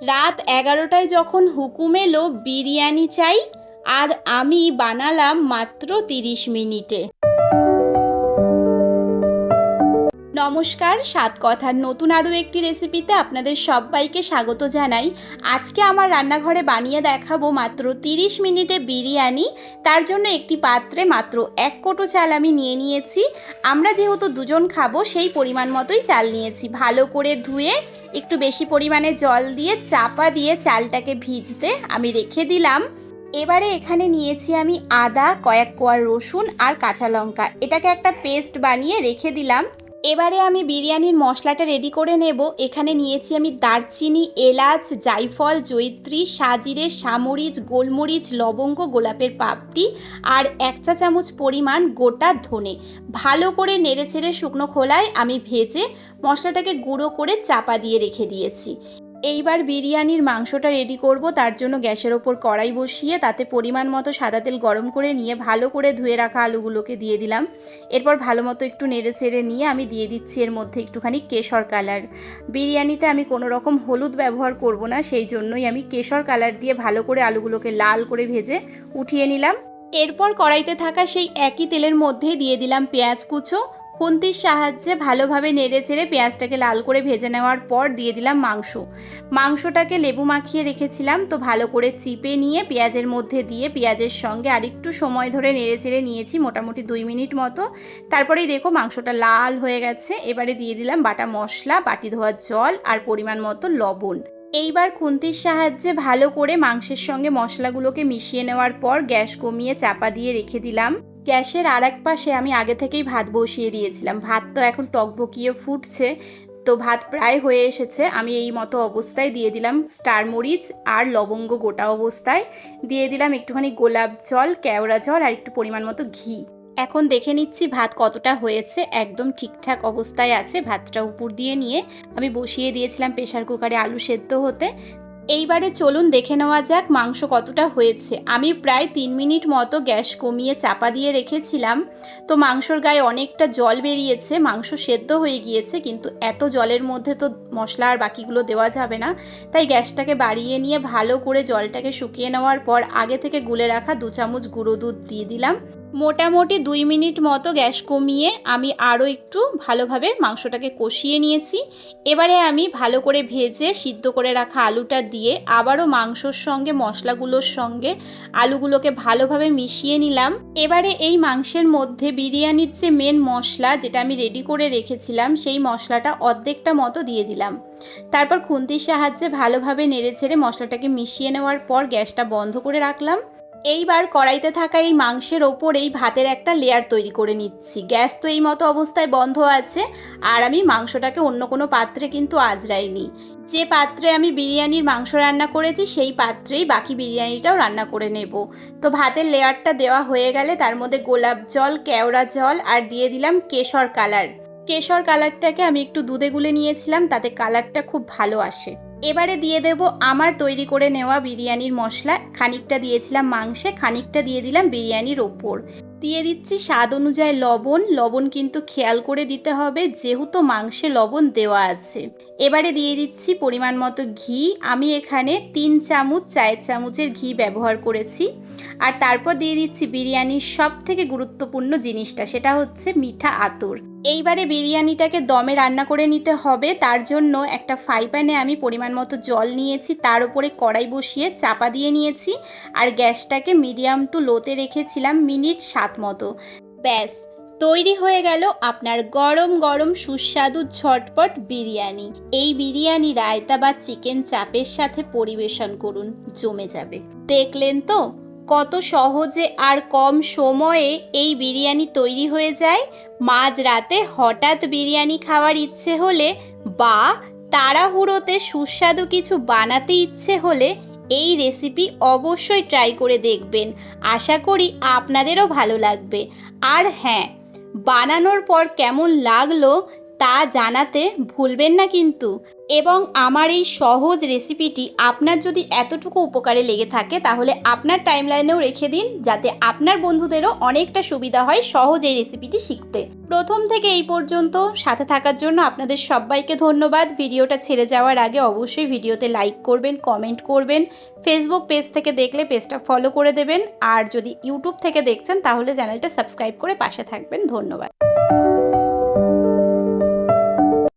রাত এগারোটায় যখন হুকুম এলো বিরিয়ানি চাই আর আমি বানালাম মাত্র তিরিশ মিনিটে। নমস্কার, সাত কথার নতুন আরও একটি রেসিপিতে আপনাদের সবাইকে স্বাগত জানাই। আজকে আমার রান্নাঘরে বানিয়ে দেখাবো মাত্র তিরিশ মিনিটে বিরিয়ানি। তার জন্য একটি পাত্রে মাত্র এক কোটো চাল আমি নিয়ে নিয়েছি। আমরা যেহেতু দুজন খাব, সেই পরিমাণ মতোই চাল নিয়েছি। ভালো করে ধুয়ে, একটু বেশি পরিমাণে জল দিয়ে, চাপা দিয়ে চালটাকে ভিজতে আমি রেখে দিলাম। এবারে এখানে নিয়েছি আমি আদা, কয়েক কোয়া রসুন আর কাঁচা লঙ্কা। এটাকে একটা পেস্ট বানিয়ে রেখে দিলাম। এবারে আমি বিরিয়ানির মশলাটা রেডি করে নেব। এখানে নিয়েছি আমি দারচিনি, এলাচ জাইফল জৈত্রী সাজিরে, সামরিচ, গোলমরিচ, লবঙ্গ, গোলাপের পাপড়ি আর এক চা চামচ পরিমাণ গোটা ধনে। ভালো করে নেড়ে নেড়েচেড়ে শুকনো খোলায় আমি ভেজে মশলাটাকে গুঁড়ো করে চাপা দিয়ে রেখে দিয়েছি। এইবার বিরিয়ানির মাংসটা রেডি করব, তার জন্য গ্যাসের ওপর কড়াই বসিয়ে তাতে পরিমাণ মতো সাদা তেল গরম করে নিয়ে ভালো করে ধুয়ে রাখা আলুগুলোকে দিয়ে দিলাম। এরপর ভালো মতো একটু নেড়ে চেড়ে নিয়ে আমি দিয়ে দিচ্ছি এর মধ্যে একটুখানি কেশর কালার। বিরিয়ানিতে আমি কোনো রকম হলুদ ব্যবহার করব না, সেই জন্যই আমি কেশর কালার দিয়ে ভালো করে আলুগুলোকে লাল করে ভেজে উঠিয়ে নিলাম। এরপর কড়াইতে থাকা সেই একই তেলের মধ্যেই দিয়ে দিলাম পেঁয়াজ কুচো খুন্তির সাহায্যে ভালোভাবে নেড়ে চেড়ে পেঁয়াজটাকে লাল করে ভেজে নেওয়ার পর দিয়ে দিলাম মাংস। মাংসটাকে লেবু মাখিয়ে রেখেছিলাম, তো ভালো করে চিপে নিয়ে পেঁয়াজের মধ্যে দিয়ে পেঁয়াজের সঙ্গে আরেকটু সময় ধরে নেড়ে চেড়ে নিয়েছি মোটামুটি দুই মিনিট মতো। তারপরেই দেখো মাংসটা লাল হয়ে গেছে, এবারে দিয়ে দিলাম বাটা মশলা, বাটি ধোয়ার জল আর পরিমাণ মতো লবণ। এইবার খুন্তির সাহায্যে ভালো করে মাংসের সঙ্গে মশলাগুলোকে মিশিয়ে নেওয়ার পর গ্যাস কমিয়ে চাপা দিয়ে রেখে দিলাম। গ্যাসের আর এক পাশে আমি আগে থেকেই ভাত বসিয়ে দিয়েছিলাম। ভাত তো এখন টকবকিয়ে ফুটছে, তো ভাত প্রায় হয়ে এসেছে। আমি এই মতো অবস্থায় দিয়ে দিলাম স্টার মরিচ আর লবঙ্গ গোটা অবস্থায়। দিয়ে দিলাম একটুখানি গোলাপ জল, কেওড়া জল আর একটু পরিমাণ মতো ঘি। এখন দেখে নিচ্ছি ভাত কতটা হয়েছে। একদম ঠিকঠাক অবস্থায় আছে। ভাতটা উপর দিয়ে নিয়ে আমি বসিয়ে দিয়েছিলাম প্রেশার কুকারে আলু সেদ্ধ হতে। এইবারে চলুন দেখে নেওয়া যাক মাংস কতটা হয়েছে। আমি প্রায় তিন মিনিট মতো গ্যাস কমিয়ে চাপা দিয়ে রেখেছিলাম। তো মাংসর গায়ে অনেকটা জল বেরিয়েছে, মাংস সেদ্ধ হয়ে গিয়েছে, কিন্তু এত জলের মধ্যে তো মশলা আর বাকিগুলো দেওয়া যাবে না। তাই গ্যাসটাকে বাড়িয়ে নিয়ে ভালো করে জলটাকে শুকিয়ে নেওয়ার পর আগে থেকে গুলে রাখা দু চামচ গুঁড়ো দুধ দিয়ে দিলাম। মোটামুটি দুই মিনিট মতো গ্যাস কমিয়ে আমি আরও একটু ভালোভাবে মাংসটাকে কষিয়ে নিয়েছি। এবারে আমি ভালো করে ভেজে সিদ্ধ করে রাখা আলুটা দিয়ে আবারও মাংসর সঙ্গে, মশলাগুলোর সঙ্গে আলুগুলোকে ভালোভাবে মিশিয়ে নিলাম। এবারে এই মাংসের মধ্যে বিরিয়ানির যে মেন মশলা যেটা আমি রেডি করে রেখেছিলাম, সেই মশলাটা অর্ধেকটা মতো দিয়ে দিলাম। তারপর খুন্তির সাহায্যে ভালোভাবে নেড়ে ছেড়ে মশলাটাকে মিশিয়ে নেওয়ার পর গ্যাসটা বন্ধ করে রাখলাম। এইবার কড়াইতে থাকা এই মাংসের ওপরেই ভাতের একটা লেয়ার তৈরি করে নিচ্ছি। গ্যাস তো এই মতো অবস্থায় বন্ধ আছে, আর আমি মাংসটাকে অন্য কোনো পাত্রে কিন্তু আজরাইনি যে পাত্রে আমি বিরিয়ানির মাংস রান্না করেছি, সেই পাত্রেই বাকি বিরিয়ানিটাও রান্না করে নেব। তো ভাতের লেয়ারটা দেওয়া হয়ে গেলে তার মধ্যে গোলাপ জল, কেওড়া জল, আর দিয়ে দিলাম কেশর কালার। কেশর কালারটাকে আমি একটু দুধে গুলে নিয়েছিলাম, তাতে কালারটা খুব ভালো আসে। এবারে দিয়ে দেব আমার তৈরি করে নেওয়া বিরিয়ানির মশলা। খানিকটা দিয়েছিলাম মাংসে, খানিকটা দিয়ে দিলাম বিরিয়ানির ওপর। দিয়ে দিচ্ছি স্বাদ অনুযায়ী লবণ। লবণ কিন্তু খেয়াল করে দিতে হবে, যেহেতু মাংসে লবণ দেওয়া আছে। এবারে দিয়ে দিচ্ছি পরিমাণ মতো ঘি। আমি এখানে তিন চামচ চায়ের চামচের ঘি ব্যবহার করেছি। আর তারপর দিয়ে দিচ্ছি বিরিয়ানির সব থেকে গুরুত্বপূর্ণ জিনিসটা, সেটা হচ্ছে মিঠা আতর। এইবারে বিরিয়ানিটাকে দমে রান্না করে নিতে হবে, তার জন্য একটা ফ্রাই প্যানে আমি পরিমাণ মতো জল নিয়েছি, তার উপরে কড়াই বসিয়ে চাপা দিয়ে নিয়েছি, আর গ্যাসটাকে মিডিয়াম টু লোতে রেখেছিলাম মিনিট সাত মতো। ব্যাস, তৈরি হয়ে গেল আপনার গরম গরম সুস্বাদু ঝটপট বিরিয়ানি। এই বিরিয়ানি রায়তা বা চিকেন চাপের সাথে পরিবেশন করুন, জমে যাবে। দেখলেন তো? কত সহজে আর কম সময়ে এই বিরিয়ানি তৈরি হয়ে যায়। মাঝ রাতে হঠাৎ বিরিয়ানি খাওয়ার ইচ্ছে হলে বা তাড়াহুড়োতে সুস্বাদু কিছু বানাতে ইচ্ছে হলে এই রেসিপি অবশ্যই ট্রাই করে দেখবেন। আশা করি আপনাদেরও ভালো লাগবে। আর হ্যাঁ বানানোর পর কেমন লাগল তা জানাতে ভুলবেন না কিন্তু। এবং আমার এই সহজ রেসিপিটি আপনার যদি এতটুকু উপকারে লেগে থাকে, তাহলে আপনার টাইমলাইনেও রেখে দিন, যাতে আপনার বন্ধুদেরও অনেকটা সুবিধা হয় সহজ এই রেসিপিটি শিখতে। প্রথম থেকে এই পর্যন্ত সাথে থাকার জন্য আপনাদের সবাইকে ধন্যবাদ। ভিডিওটা ছেড়ে যাওয়ার আগে অবশ্যই ভিডিওতে লাইক করবেন কমেন্ট করবেন ফেসবুক পেজ থেকে দেখলে পেজটা ফলো করে দেবেন, আর যদি ইউটিউব থেকে দেখছেন, তাহলে চ্যানেলটা সাবস্ক্রাইব করে পাশে থাকবেন। ধন্যবাদ।